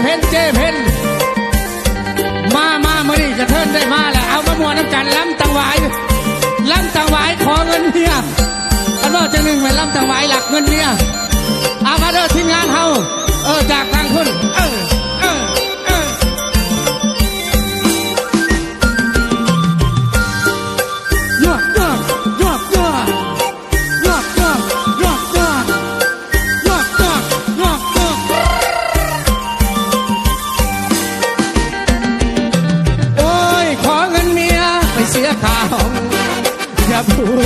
เพนเจเพนมามามื่อนี้จะเทินได้มาแล้วเอามะมวนน้ำกันล้ำตังหวายล้ำตังหวายขอเงินเมียอันว่าจะหนึ่งไปล้ำตังหวายหลักเงินเมีย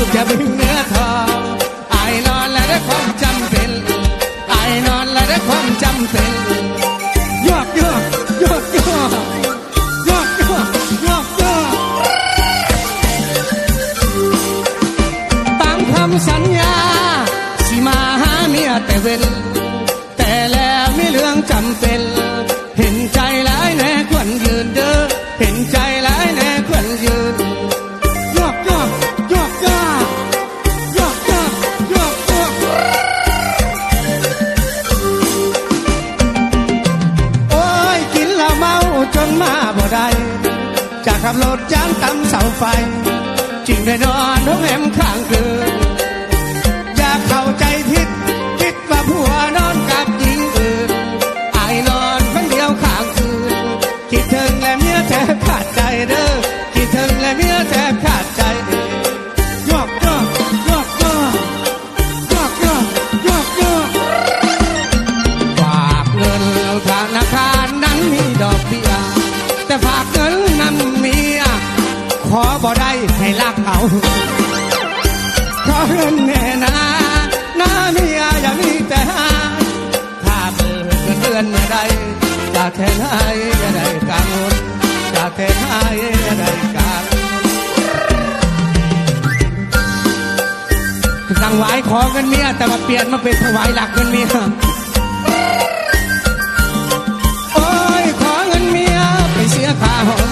พูดอย่าบึงเนื้อทองไอ้นอนและได้ความจำเป็นไอ้นอนและได้ความจำเป็นยอกยอกยอกยอกยอกยอกยอกยอกตามคำสัญญาสิมาหาเมียแต่เว้นแต่แล้วมีเรื่องจำเป็น จนมาบ่ได้จะขับรถจ้างตำเสาไฟจึงได้นอนห้องแหมข้างคืน บ่ได้ให้ลักเอาขอเงินแน่นาหน้าเมียอย่ามีแต่หาถ้าเปิดเงินเดือนเมื่อใดจะแทนให้อย่าได้กังวลจะแทนให้อย่าได้กังวลสั่งไหวขอเงินเมียแต่มาเปลี่ยนมาเป็นถวายหลักเงินเมียโอ้ยขอเงินเมียไปเสียค่าห้อง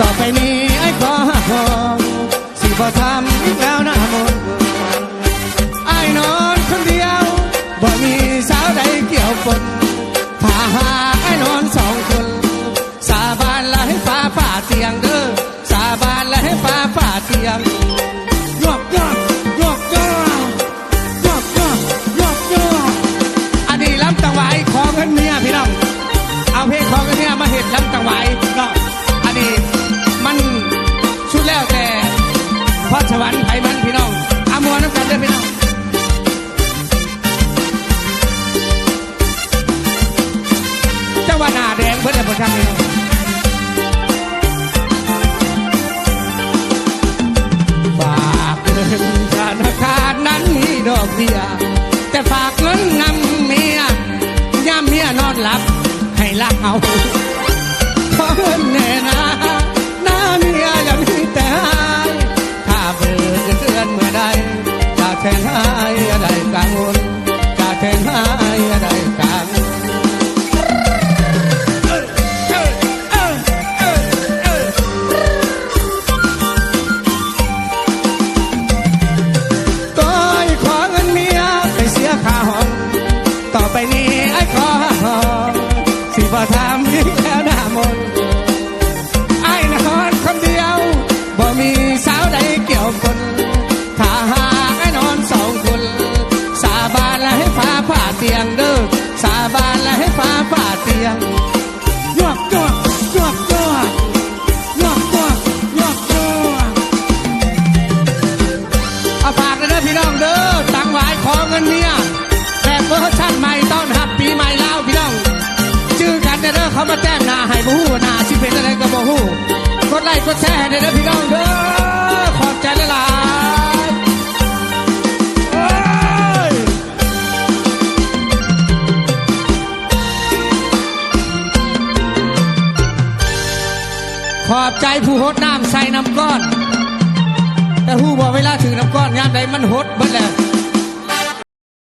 ต่อไปนี้ เนี่ยมาเห็นลำตังไหวเนาะอันนี้มันชุดแล้วแต่พอสวรรค์ไผมันพี่น้องอามวน้ำกันเด้พี่น้องเจ้าว่าหน้าแดงเพื่อนประชังพี่น้องฝากเงินธนาคารนั้นมีดอกเบี้ย ตียงเด้อสาบานและให้ฟ้าผ่าเตียงยอกยอกยอกยอกยอกยอกยอกยอกเอาฝากเลยเด้อพี่น้องเด้อตังหวายขอเงินเมียแบบเวอร์ชันใหม่ต้อนรับปีใหม่แล้วพี่น้องชื่อกันเด้อเขามาแจ้งหน้าให้บูฮู้หน้าสิเป็นอะไรก็บูฮู้กดไลค์กดแชร์เด้อพี่น้องเด้อ ขอบใจผู้หดน้ำใส่น้ำก้อน แต่ผู้บอกเวลาถือน้ำก้อนงามใดมันหดหมดแล้ว